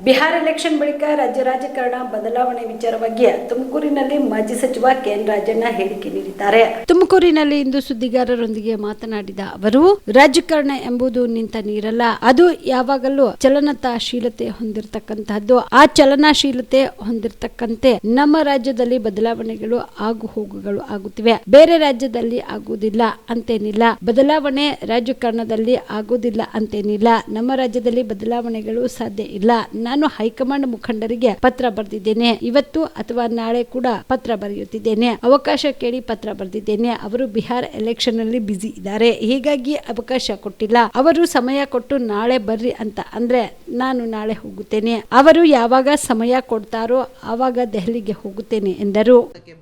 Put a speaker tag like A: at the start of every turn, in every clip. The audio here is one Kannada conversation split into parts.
A: ಬಿಹಾರ ಎಲೆಕ್ಷನ್ ಬಳಿಕ ರಾಜ್ಯ ರಾಜಕಾರಣ ಬದಲಾವಣೆ ವಿಚಾರವಾಗಿ ತುಮಕೂರಿನಲ್ಲಿ ಮಾಜಿ ಸಚಿವ ಕೆಎನ್ ರಾಜಣ್ಣ ಹೇಳಿಕೆ ನೀಡಿದ್ದಾರೆ. ತುಮಕೂರಿನಲ್ಲಿ ಇಂದು ಸುದ್ದಿಗಾರರೊಂದಿಗೆ ಮಾತನಾಡಿದ ಅವರು, ರಾಜಕಾರಣ ಎಂಬುದು ನಿಂತ ನೀರಲ್ಲ, ಅದು ಯಾವಾಗಲೂ ಚಲನತಾಶೀಲತೆ ಹೊಂದಿರತಕ್ಕಂತಹದ್ದು. ಆ ಚಲನಶೀಲತೆ ಹೊಂದಿರತಕ್ಕಂತೆ ನಮ್ಮ ರಾಜ್ಯದಲ್ಲಿ ಬದಲಾವಣೆಗಳು ಆಗು ಹೋಗುಗಳು ಆಗುತ್ತಿವೆ. ಬೇರೆ ರಾಜ್ಯದಲ್ಲಿ ಆಗುವುದಿಲ್ಲ ಅಂತೇನಿಲ್ಲ. ಬದಲಾವಣೆ ರಾಜಕಾರಣದಲ್ಲಿ ಆಗುವುದಿಲ್ಲ ಅಂತೇನಿಲ್ಲ. ನಮ್ಮ ರಾಜ್ಯದಲ್ಲಿ ಬದಲಾವಣೆಗಳು ಸಾಧ್ಯ ಇಲ್ಲ. ನಾನು ಹೈಕಮಾಂಡ್ ಮುಖಂಡರಿಗೆ ಪತ್ರ ಬರೆದಿದ್ದೇನೆ. ಇವತ್ತು ಅಥವಾ ನಾಳೆ ಕೂಡ ಪತ್ರ ಬರೆಯುತ್ತಿದ್ದೇನೆ. ಅವಕಾಶ ಕೇಳಿ ಪತ್ರ ಬರೆದಿದ್ದೇನೆ. ಅವರು ಬಿಹಾರ್ ಎಲೆಕ್ಷನ್ ಅಲ್ಲಿ ಬ್ಯುಸಿ ಇದ್ದಾರೆ. ಹೀಗಾಗಿ ಅವಕಾಶ ಕೊಟ್ಟಿಲ್ಲ. ಅವರು ಸಮಯ ಕೊಟ್ಟು ನಾಳೆ ಬರ್ರಿ ಅಂತ ಅಂದ್ರೆ ನಾನು ನಾಳೆ ಹೋಗುತ್ತೇನೆ. ಅವರು ಯಾವಾಗ ಸಮಯ ಕೊಡ್ತಾರೋ ಆವಾಗ ದೆಹಲಿಗೆ ಹೋಗುತ್ತೇನೆ ಎಂದರು.
B: ಅದಕ್ಕೆ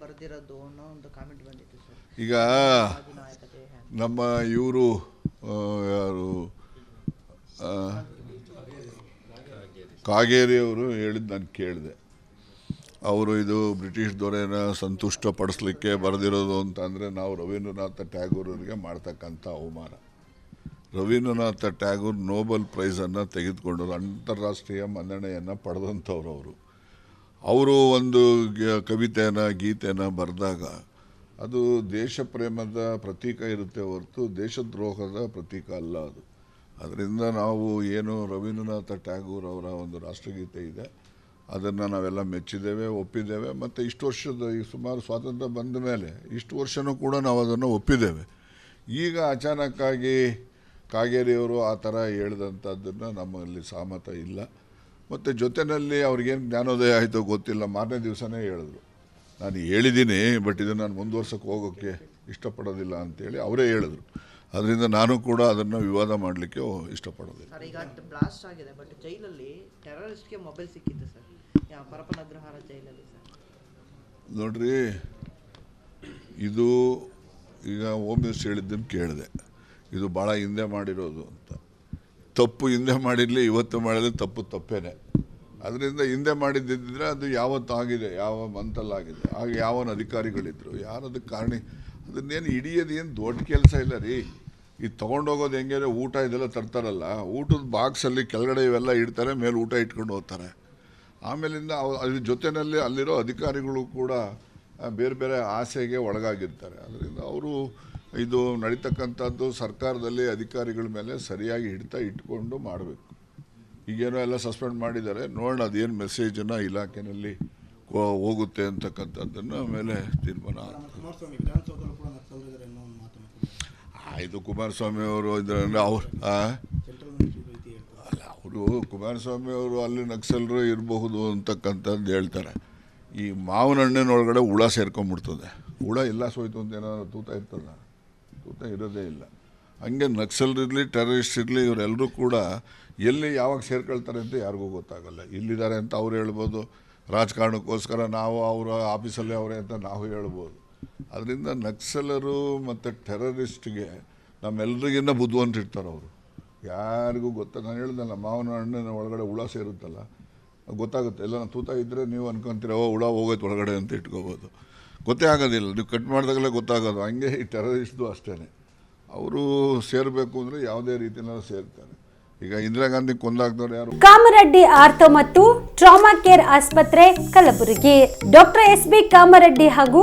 B: ಅನ್ನೋ ಒಂದು ಕಾಮೆಂಟ್ ಬಂದಿತ್ತು
C: ಈಗ ನಮ್ಮ ಇವರು ಯಾರು ಕಾಗೇರಿಯವರು ಹೇಳಿದ್ದು ನಾನು ಕೇಳಿದೆ. ಅವರು ಇದು ಬ್ರಿಟಿಷ್ ದೊರೆನ ಸಂತುಷ್ಟ ಪಡಿಸ್ಲಿಕ್ಕೆ ಬರೆದಿರೋದು ಅಂತಂದರೆ ನಾವು ರವೀಂದ್ರನಾಥ ಟ್ಯಾಗೂರರಿಗೆ ಮಾಡ್ತಕ್ಕಂಥ ಅವಮಾನ. ರವೀಂದ್ರನಾಥ ಟ್ಯಾಗೂರ್ ನೋಬೆಲ್ ಪ್ರೈಸನ್ನು ತೆಗೆದುಕೊಂಡರು, ಅಂತಾರಾಷ್ಟ್ರೀಯ ಮನ್ನಣೆಯನ್ನು ಪಡೆದಂಥವ್ರು ಅವರು. ಅವರು ಒಂದು ಕವಿತೆಯನ್ನ ಗೀತೆನ ಬರೆದಾಗ ಅದು ದೇಶ ಪ್ರೇಮದ ಪ್ರತೀಕ ಇರುತ್ತೆ ಹೊರತು ದೇಶದ್ರೋಹದ ಪ್ರತೀಕ ಅಲ್ಲ ಅದು. ಅದರಿಂದ ನಾವು ಏನು ರವೀಂದ್ರನಾಥ ಟ್ಯಾಗೂರ್ ಅವರ ಒಂದು ರಾಷ್ಟ್ರಗೀತೆ ಇದೆ. ಅದನ್ನು ನಾವೆಲ್ಲ ಮೆಚ್ಚಿದ್ದೇವೆ, ಒಪ್ಪಿದ್ದೇವೆ. ಮತ್ತು ಇಷ್ಟು ವರ್ಷದ ಈ ಸುಮಾರು ಸ್ವಾತಂತ್ರ್ಯ ಬಂದ ಮೇಲೆ ಇಷ್ಟು ವರ್ಷನೂ ಕೂಡ ನಾವು ಅದನ್ನು ಒಪ್ಪಿದ್ದೇವೆ. ಈಗ ಅಚಾನಕ್ಕಾಗಿ ಕಾಗೇರಿಯವರು ಆ ಥರ ಹೇಳಿದಂಥದ್ದನ್ನು ನಮ್ಮಲ್ಲಿ ಸಹಮತ ಇಲ್ಲ. ಮತ್ತು ಜೊತೆಯಲ್ಲಿ ಅವ್ರಿಗೇನು ಜ್ಞಾನೋದಯ ಆಯಿತು ಗೊತ್ತಿಲ್ಲ. ಮಾರನೇ ದಿವಸನೇ ಹೇಳಿದ್ರು. ನಾನು ಹೇಳಿದ್ದೀನಿ, ಬಟ್ ಇದನ್ನು ನಾನು ಮುಂದುವರ್ಸಕ್ಕೆ ಹೋಗೋಕ್ಕೆ ಇಷ್ಟಪಡೋದಿಲ್ಲ ಅಂತೇಳಿ ಅವರೇ ಹೇಳಿದ್ರು. ಅದರಿಂದ ನಾನು ಕೂಡ ಅದನ್ನು ವಿವಾದ ಮಾಡಲಿಕ್ಕೆ ಇಷ್ಟಪಡೋದು
B: ಸರ್ ಈಗ ಬ್ಲಾಸ್ಟ್ ಆಗಿದೆ ಬಟ್ ಜೈಲಲ್ಲಿ ಟೆರರಿಸ್ಟ್ಗೆ ಮೊಬೈಲ್ ಸಿಕ್ಕಿತ್ತು ಸರ್. ಜೈಲಲ್ಲಿ ಸರ್?
C: ನೋಡ್ರಿ ಇದು ಈಗ ಹೋಮ್ ಮಿನಿಸ್ಟರ್ ಹೇಳಿದ್ದನ್ನು ಕೇಳಿದೆ. ಇದು ಭಾಳ ಹಿಂದೆ ಮಾಡಿರೋದು ಅಂತ. ತಪ್ಪು ಹಿಂದೆ ಮಾಡಿರಲಿ ಇವತ್ತು ಮಾಡಿದ್ರೆ ತಪ್ಪು ತಪ್ಪೇನೆ. ಅದರಿಂದ ಹಿಂದೆ ಮಾಡಿದ್ದಿದ್ದರೆ ಅದು ಯಾವತ್ತು ಆಗಿದೆ ಯಾವ ಮಂತಲ್ಲಾಗಿದೆ ಆಗ ಯಾವನ ಅಧಿಕಾರಿಗಳಿದ್ರು ಯಾರದಕ್ಕೆ ಕಾರಣ ಅದನ್ನೇನು ಹಿಡಿಯೋದು ಏನು ದೊಡ್ಡ ಕೆಲಸ ಇಲ್ಲ ರೀ. ಈ ತೊಗೊಂಡೋಗೋದು ಹೆಂಗೆ ಊಟ ಇದೆಲ್ಲ ತರ್ತಾರಲ್ಲ, ಊಟದ ಬಾಕ್ಸಲ್ಲಿ ಕೆಳಗಡೆ ಇವೆಲ್ಲ ಇಡ್ತಾರೆ, ಮೇಲೆ ಊಟ ಇಟ್ಕೊಂಡು ಹೋಗ್ತಾರೆ. ಆಮೇಲಿಂದ ಅದ್ರ ಜೊತೆಯಲ್ಲಿ ಅಲ್ಲಿರೋ ಅಧಿಕಾರಿಗಳು ಕೂಡ ಬೇರೆ ಬೇರೆ ಆಸೆಗೆ ಒಳಗಾಗಿರ್ತಾರೆ. ಅದರಿಂದ ಅವರು ಇದು ನಡೀತಕ್ಕಂಥದ್ದು ಸರ್ಕಾರದಲ್ಲಿ ಅಧಿಕಾರಿಗಳ ಮೇಲೆ ಸರಿಯಾಗಿ ಹಿಡಿತ ಇಟ್ಕೊಂಡು ಮಾಡಬೇಕು. ಈಗೇನೋ ಎಲ್ಲ ಸಸ್ಪೆಂಡ್ ಮಾಡಿದ್ದಾರೆ, ನೋಡೋಣ ಅದೇನು ಮೆಸೇಜನ್ನು ಇಲಾಖೆಯಲ್ಲಿ ಹೋಗುತ್ತೆ ಅಂತಕ್ಕಂಥದ್ದನ್ನು ಆಮೇಲೆ ತೀರ್ಮಾನ ಆಯಿತು ಕುಮಾರಸ್ವಾಮಿ ಅವರು ಇದ್ರೆ ಅವ್ರು ಅಲ್ಲ, ಅವರು ಕುಮಾರಸ್ವಾಮಿ ಅವರು ಅಲ್ಲಿ ನಕ್ಸಲರು ಇರಬಹುದು ಅಂತಕ್ಕಂಥದ್ದು ಹೇಳ್ತಾರೆ. ಈ ಮಾವಿನ ಹಣ್ಣಿನೊಳಗಡೆ ಹುಳ ಸೇರ್ಕೊಂಡ್ಬಿಡ್ತದೆ ಹುಳ ಎಲ್ಲ ಸೋಯ್ತು ಅಂತ ಏನಾದ್ರು ತೂತ ಇರ್ತದ? ತೂತ ಇರೋದೇ ಇಲ್ಲ. ಹಂಗೆ ನಕ್ಸಲ್ರಿರಲಿ ಟೆರರಿಸ್ಟ್ ಇರಲಿ ಇವರೆಲ್ಲರೂ ಕೂಡ ಎಲ್ಲಿ ಯಾವಾಗ ಸೇರ್ಕೊಳ್ತಾರೆ ಅಂತ ಯಾರಿಗೂ ಗೊತ್ತಾಗಲ್ಲ. ಇಲ್ಲಿದ್ದಾರೆ ಅಂತ ಅವ್ರು ಹೇಳ್ಬೋದು. ರಾಜಕಾರಣಕ್ಕೋಸ್ಕರ ನಾವು ಅವರ ಆಫೀಸಲ್ಲೇ ಅವರೇ ಅಂತ ನಾವು ಹೇಳ್ಬೋದು. ಅದರಿಂದ ನಕ್ಸಲರು ಮತ್ತು ಟೆರರಿಸ್ಟ್ಗೆ ನಮ್ಮೆಲ್ಲರಿಗಿನ್ನ ಬುದ್ಧಿವಂತಿರ್ತಾರೆ ಅವರು. ಯಾರಿಗೂ ಗೊತ್ತ, ನಾನು ಹೇಳ್ದಲ್ಲ ಮಾವನ ಹಣ್ಣಿನ ಒಳಗಡೆ ಹುಳ ಸೇರುತ್ತಲ್ಲ, ಗೊತ್ತಾಗುತ್ತೆ. ಎಲ್ಲ ತೂತ ಇದ್ದರೆ ನೀವು ಅನ್ಕೊಂತೀರ, ಓ, ಹುಳ ಹೋಗೋಯ್ತು ಒಳಗಡೆ ಅಂತ ಇಟ್ಕೋಬೋದು. ಗೊತ್ತೇ ಆಗೋದಿಲ್ಲ. ನೀವು ಕಟ್ ಮಾಡಿದಾಗಲೇ ಗೊತ್ತಾಗೋದು. ಹಂಗೆ ಈ ಟೆರರಿಸ್ಟ್ದು ಅಷ್ಟೇ ಅವರು ಸೇರಬೇಕು ಅಂದರೆ ಯಾವುದೇ ರೀತಿಯಲ್ಲಿ ಸೇರ್ತಾರೆ. ಈಗ ಇಂದಿರಾ ಗಾಂಧಿ ಕೊಂದಾಕ್ದವ್ರು ಯಾರು?
A: ಕಾಮರೆಡ್ಡಿ ಆರ್ಥೋ ಮತ್ತು ಟ್ರಾಮಾ ಕೇರ್ ಆಸ್ಪತ್ರೆ Kalaburagi. Doctor S B Kamareddy ಹಾಗೂ